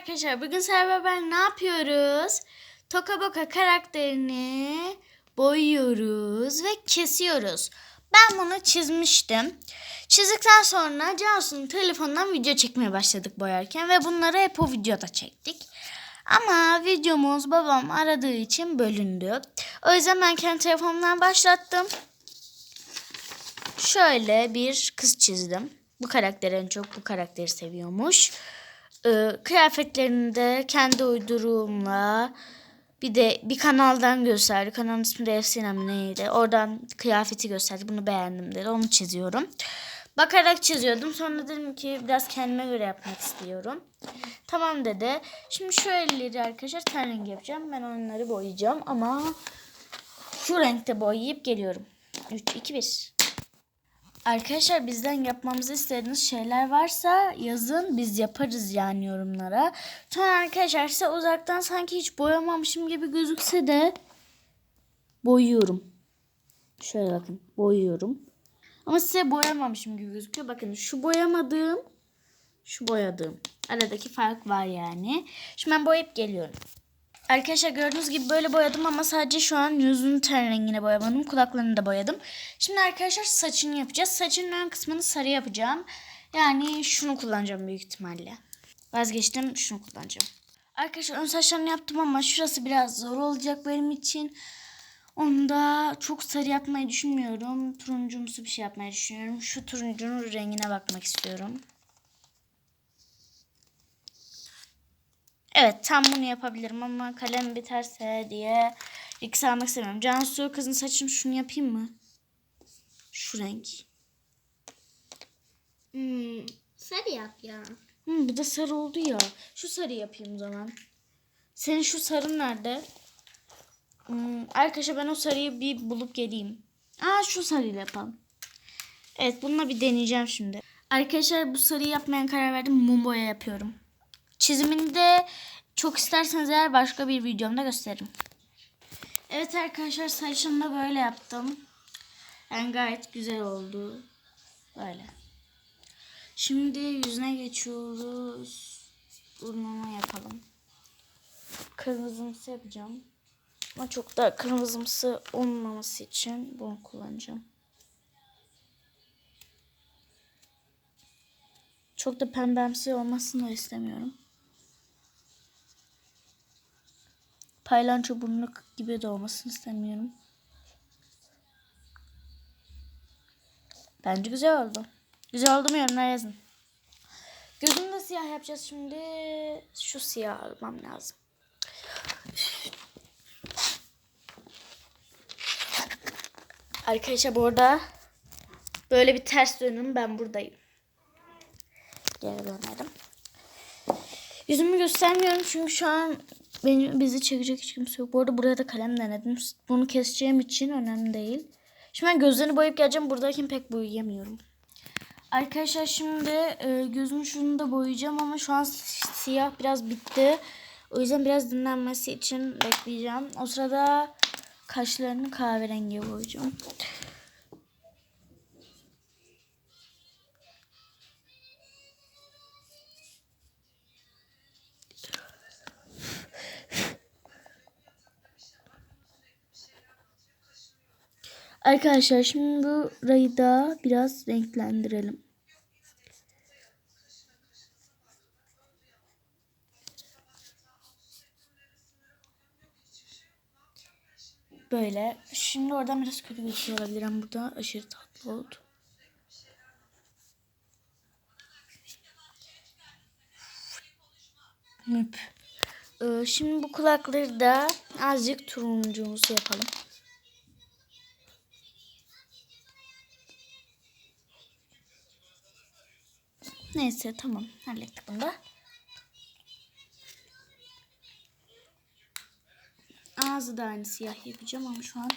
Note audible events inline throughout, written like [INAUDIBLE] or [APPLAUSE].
Arkadaşlar bugün Serve ben ne yapıyoruz? Toka Boka karakterini boyuyoruz ve kesiyoruz. Ben bunu çizmiştim. Çizdikten sonra Cansu'nun telefonundan video çekmeye başladık boyarken ve bunları hep o videoda çektik. Ama videomuz babam aradığı için bölündü. O yüzden ben kendi telefonumdan başlattım. Şöyle bir kız çizdim. Bu karakter en çok bu karakteri seviyormuş. Ee, kıyafetlerini kendi uyduruğumla bir de bir kanaldan gösterdi. Kanalın ismi de Efsinem neydi? Oradan kıyafeti gösterdi. Bunu beğendim dedi. Onu çiziyorum. Bakarak çiziyordum. Sonra dedim ki biraz kendime göre yapmak istiyorum. Tamam dedi. Şimdi şu elleri arkadaşlar ten rengi yapacağım. Ben onları boyayacağım ama şu renkte boyayıp geliyorum. 3, 2, 1. Arkadaşlar bizden yapmamızı istediğiniz şeyler varsa yazın biz yaparız yani yorumlara. Sonra arkadaşlar size uzaktan sanki hiç boyamamışım gibi gözükse de boyuyorum. Şöyle bakın boyuyorum. Ama size boyamamışım gibi gözüküyor. Bakın şu boyamadığım şu boyadığım. Aradaki fark var yani. Şimdi ben boyayıp geliyorum. Arkadaşlar gördüğünüz gibi böyle boyadım ama sadece şu an yüzünün ten rengine boyamadım. Kulaklarını da boyadım. Şimdi arkadaşlar saçını yapacağız. Saçının ön kısmını sarı yapacağım. Yani şunu kullanacağım büyük ihtimalle. Vazgeçtim şunu kullanacağım. Arkadaşlar ön saçlarını yaptım ama şurası biraz zor olacak benim için. Onu da çok sarı yapmayı düşünmüyorum. Turuncumsu bir şey yapmayı düşünüyorum. Şu turuncunun rengine bakmak istiyorum. Evet tam bunu yapabilirim ama kalem biterse diye risk almak istemiyorum. Cansu kızın saçını şunu yapayım mı? Şu renk. Hmm, sarı yap ya. Hmm, bu da sarı oldu ya. Şu sarı yapayım o zaman. Senin şu sarın nerede? Hmm, arkadaşlar ben o sarıyı bir bulup geleyim. Aa şu sarıyla yapalım. Evet bununla bir deneyeceğim şimdi. Arkadaşlar bu sarıyı yapmaya karar verdim. Mum boya yapıyorum. Çizimini de çok isterseniz eğer başka bir videomda gösteririm. Evet arkadaşlar saçını da böyle yaptım. Yani gayet güzel oldu. Böyle. Şimdi yüzüne geçiyoruz. Burnunu yapalım. Kırmızımsı yapacağım. Ama çok da kırmızımsı olmaması için bunu kullanacağım. Çok da pembemsi olmasını istemiyorum. Paylanço burnu gibi de olmasını istemiyorum. Bence güzel oldu. Güzel oldu mu yorumlara yazın. Gözümü de siyah yapacağız şimdi. Şu siyah almam lazım. Arkadaşlar bu arada böyle bir ters dönüm ben buradayım. Geri dönelim. Yüzümü göstermiyorum çünkü şu an beni, bizi çekecek hiç kimse yok. Bu arada buraya da kalem denedim. Bunu keseceğim için önemli değil. Şimdi ben gözlerini boyayıp geleceğim. Buradayken pek boyayamıyorum. Arkadaşlar şimdi e, gözümün şunu da boyayacağım ama şu an siyah biraz bitti. O yüzden biraz dinlenmesi için bekleyeceğim. O sırada kaşlarını kahverengiye boyayacağım. Arkadaşlar şimdi burayı da biraz renklendirelim. Böyle. Şimdi oradan biraz kötü gözüküyor olabilir ama burada aşırı tatlı oldu. Müp. Ee, şimdi bu kulakları da azıcık turuncumusu yapalım. Neyse tamam hallettik bunu da. Ağzı da aynı siyah yapacağım ama şu an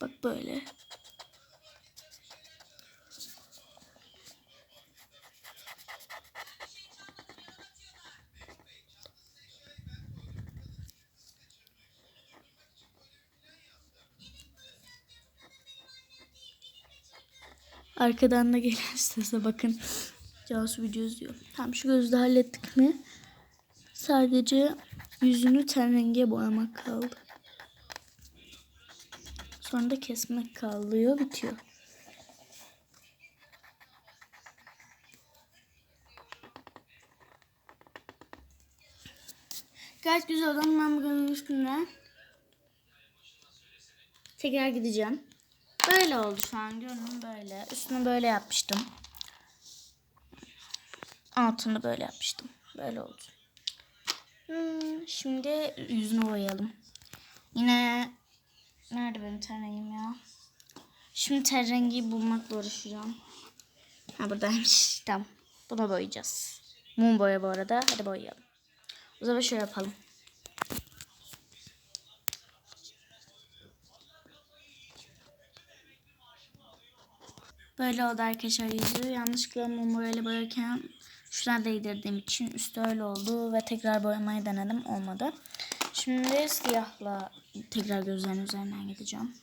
Bak böyle. Arkadan da gelen [LAUGHS] sese bakın. Cansu video izliyor. Tamam şu gözü de hallettik mi? Sadece yüzünü ten rengiye boyamak kaldı. Sonra da kesmek kalıyor. Bitiyor. Gayet güzel oldu ben bugün üstüne tekrar gideceğim. Böyle oldu şu an görünüm böyle. Üstünü böyle yapmıştım. Altını böyle yapmıştım. Böyle oldu. Hmm, şimdi yüzünü boyayalım. Yine nerede benim ten rengim ya? Şimdi ten rengi bulmakla uğraşacağım. Ha buradaymış. Tamam. Buna boyayacağız. Mum boya bu arada. Hadi boyayalım. O zaman şöyle yapalım. Böyle oldu arkadaşlar yüzü. Yanlışlıkla mum boyayla boyarken şuna değdirdiğim için üstü öyle oldu ve tekrar boyamayı denedim. Olmadı. Şimdi siyahla tekrar gözlerin üzerinden gideceğim.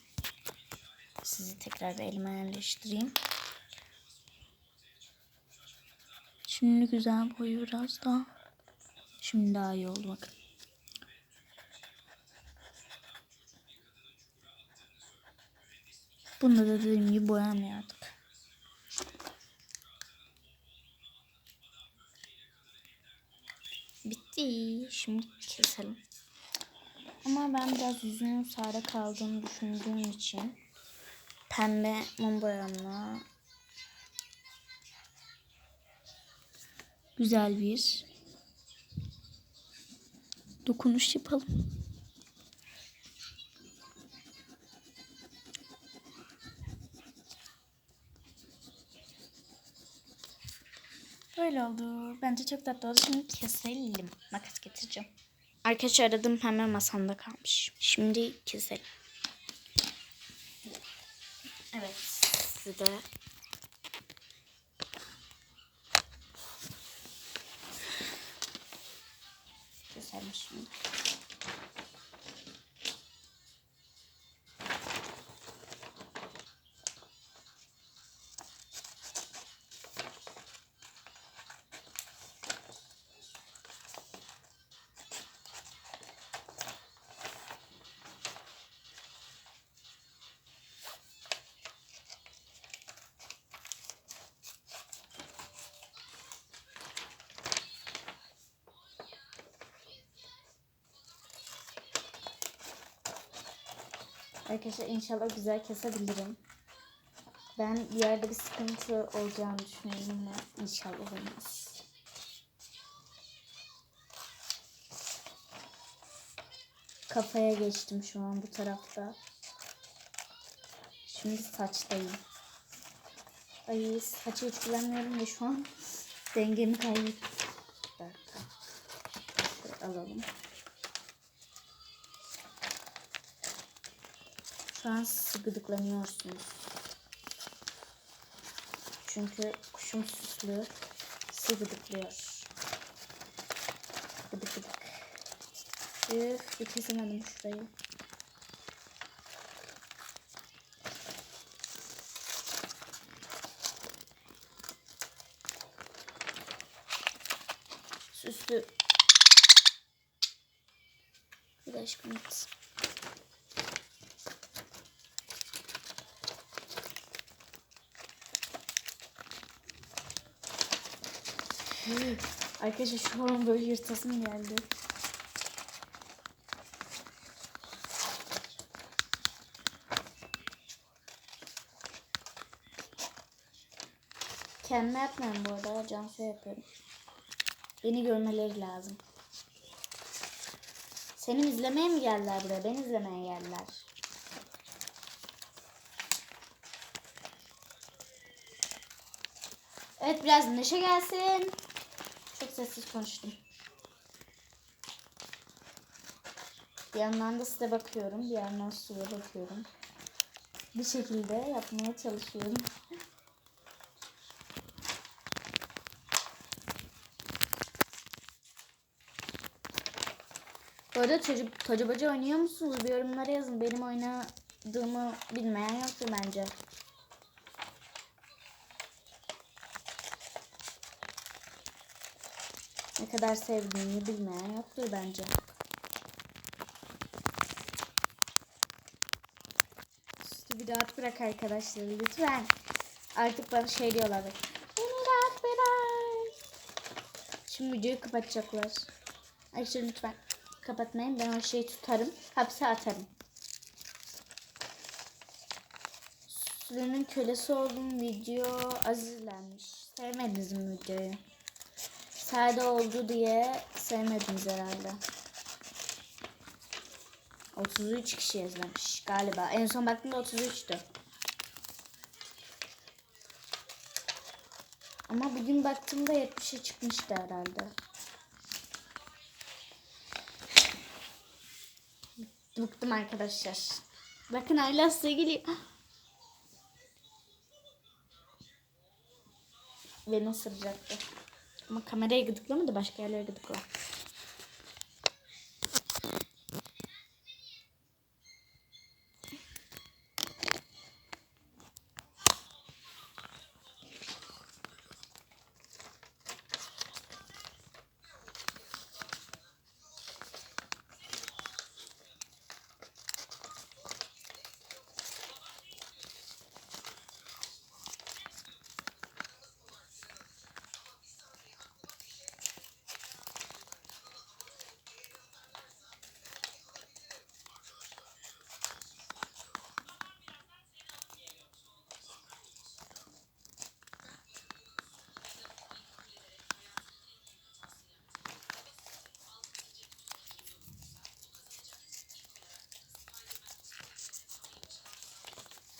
Sizi tekrar bir elime yerleştireyim. Şimdi güzel boyu biraz daha. Şimdi daha iyi oldu bakın. Bunda da dediğim gibi boyamıyor artık. Bitti. Şimdi keselim. Ama ben biraz yüzünün sade kaldığını düşündüğüm için pembe mum boyamla güzel bir dokunuş yapalım. Böyle oldu. Bence çok tatlı oldu. Şimdi keselim. Makas getireceğim. Arkadaşlar aradım pembe masamda kalmış. Şimdi keselim. Evet. Size Arkadaşlar inşallah güzel kesebilirim. Ben bir yerde bir sıkıntı olacağını düşünüyorum ama inşallah olmaz. Kafaya geçtim şu an bu tarafta. Şimdi saçtayım. Ay saçı hiç kullanmıyorum ya şu an. [LAUGHS] Dengemi kaybettim. Alalım. Şu an siz gıdıklanıyorsunuz. Çünkü kuşum süslü. Sizi gıdıklıyor. Gıdık gıdık. Üf, bir kesemedim şurayı. Süslü. Bir aşkım. Arkadaşlar şu an böyle yırtasım geldi. Kendime yapmıyorum bu arada. Cansu'ya yapıyorum. Beni görmeleri lazım. Seni izlemeye mi geldiler buraya? Beni izlemeye geldiler. Evet biraz neşe gelsin. Çok sessiz konuştum. Bir yandan da size bakıyorum. Bir yandan suya bakıyorum. Bir şekilde yapmaya çalışıyorum. Bu arada çocuk tacabacı oynuyor musunuz? Bir yorumlara yazın. Benim oynadığımı bilmeyen yoktur bence. Ne kadar sevdiğini bilmeyen yoktur bence. Sütü bir rahat bırak arkadaşlar lütfen. Artık bana şey diyorlar. Beni rahat bırak. Şimdi videoyu kapatacaklar. Ayşe lütfen kapatmayın. Ben o şeyi tutarım. Hapse atarım. Sürünün kölesi olduğum video az izlenmiş. Sevmediniz mi videoyu? Sade oldu diye sevmediniz herhalde. 33 kişi izlemiş galiba. En son baktığımda 33'tü. Ama bugün baktığımda 70'e çıkmıştı herhalde. Bıktım arkadaşlar. Bakın Aylas da geliyor. Beni ısıracaktı. Ama kameraya gıdıklamadı başka yerlere gıdıkla.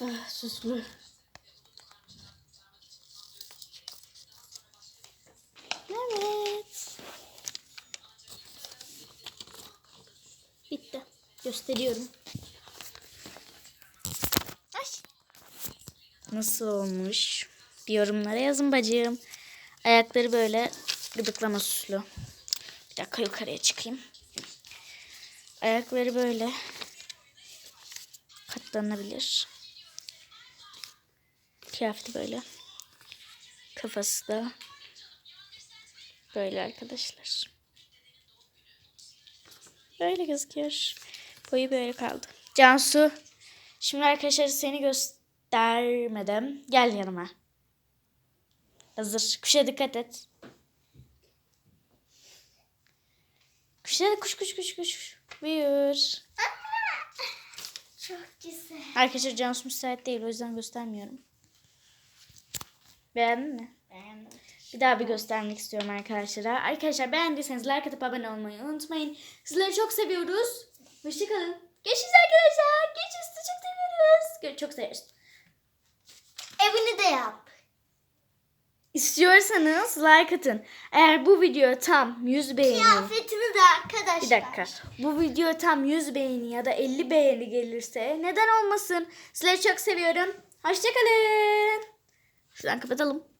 Ah, suslu. Evet. Bitti. Gösteriyorum. Ay. Nasıl olmuş? Bir yorumlara yazın bacım. Ayakları böyle gıdıklama süslü. Bir dakika yukarıya çıkayım. Ayakları böyle katlanabilir. Kıyafeti böyle. Kafası da böyle arkadaşlar. Böyle gözüküyor. Boyu böyle kaldı. Cansu. Şimdi arkadaşlar seni göstermedim. Gel yanıma. Hazır. Kuşa dikkat et. Kuşa kuş kuş kuş kuş. Buyur. Çok güzel. Arkadaşlar Cansu müsait değil o yüzden göstermiyorum. Beğendin mi? Beğendim. Bir daha bir göstermek istiyorum arkadaşlara. Arkadaşlar beğendiyseniz like atıp abone olmayı unutmayın. Sizleri çok seviyoruz. Hoşçakalın. Görüşürüz arkadaşlar. Görüşürüz. Çok seviyoruz. Çok seviyoruz. Evini de yap. İstiyorsanız like atın. Eğer bu video tam 100 beğeni. Kıyafetini de arkadaşlar. Bir dakika. Bu video tam 100 beğeni ya da 50 beğeni gelirse neden olmasın? Sizleri çok seviyorum. Hoşçakalın. Şuradan kapatalım.